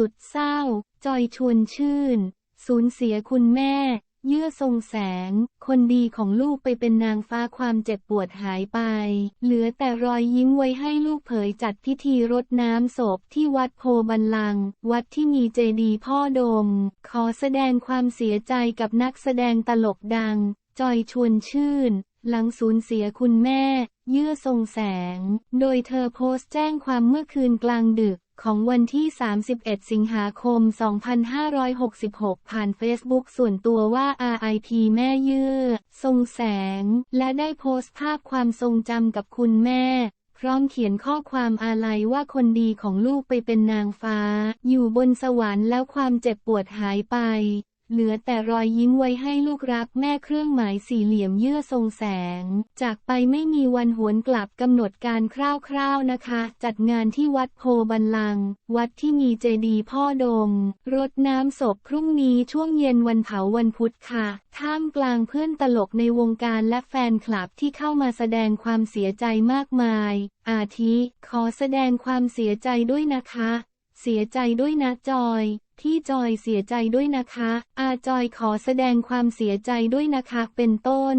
สุดเศร้า จอยชวนชื่น สูญเสียคุณแม่ เยื่อทรงแสง คนดีของลูกไปเป็นนางฟ้าความเจ็บปวดหายไป เหลือแต่รอยยิ้มไว้ให้ลูกเผยจัดพิธีรดน้ำศพที่วัดโพบันลัง วัดที่มีเจดีพ่อดม ขอแสดงความเสียใจกับนักแสดงตลกดัง จอยชวนชื่น หลังสูญเสียคุณแม่ เยื่อทรงแสง โดยเธอโพสต์แจ้งความเมื่อคืนกลางดึก ของวันที่ 31 สิงหาคม 2566 ผ่านเฟซบุ๊กส่วนตัวว่า RIP แม่เยื่อ ทรงแสง และได้โพสต์ภาพความทรงจำกับคุณแม่ พร้อมเขียนข้อความอาลัยว่าคนดีของลูกไปเป็นนางฟ้า อยู่บนสวรรค์แล้วความเจ็บปวดหายไป เหลือแต่รอยยิ้มไว้ให้ลูกรักแม่เครื่องหมายสี่เหลี่ยมเยื่อทรงแสง จากไปไม่มีวันหวนกลับกำหนดการคร่าวๆนะคะ จัดงานที่วัดโพบันลัง วัดที่มีเจดีย์พ่อดม รดน้ำศพพรุ่งนี้ช่วงเย็นวันเผาวันพุธค่ะ ท่ามกลางเพื่อนตลกในวงการและแฟนคลับที่เข้ามาแสดงความเสียใจมากมาย อาทิ ขอแสดงความเสียใจด้วยนะคะ เสียใจด้วยนะจอย ที่จอยเสียใจด้วยนะคะ อาจอยขอแสดงความเสียใจด้วยนะคะ เป็นต้น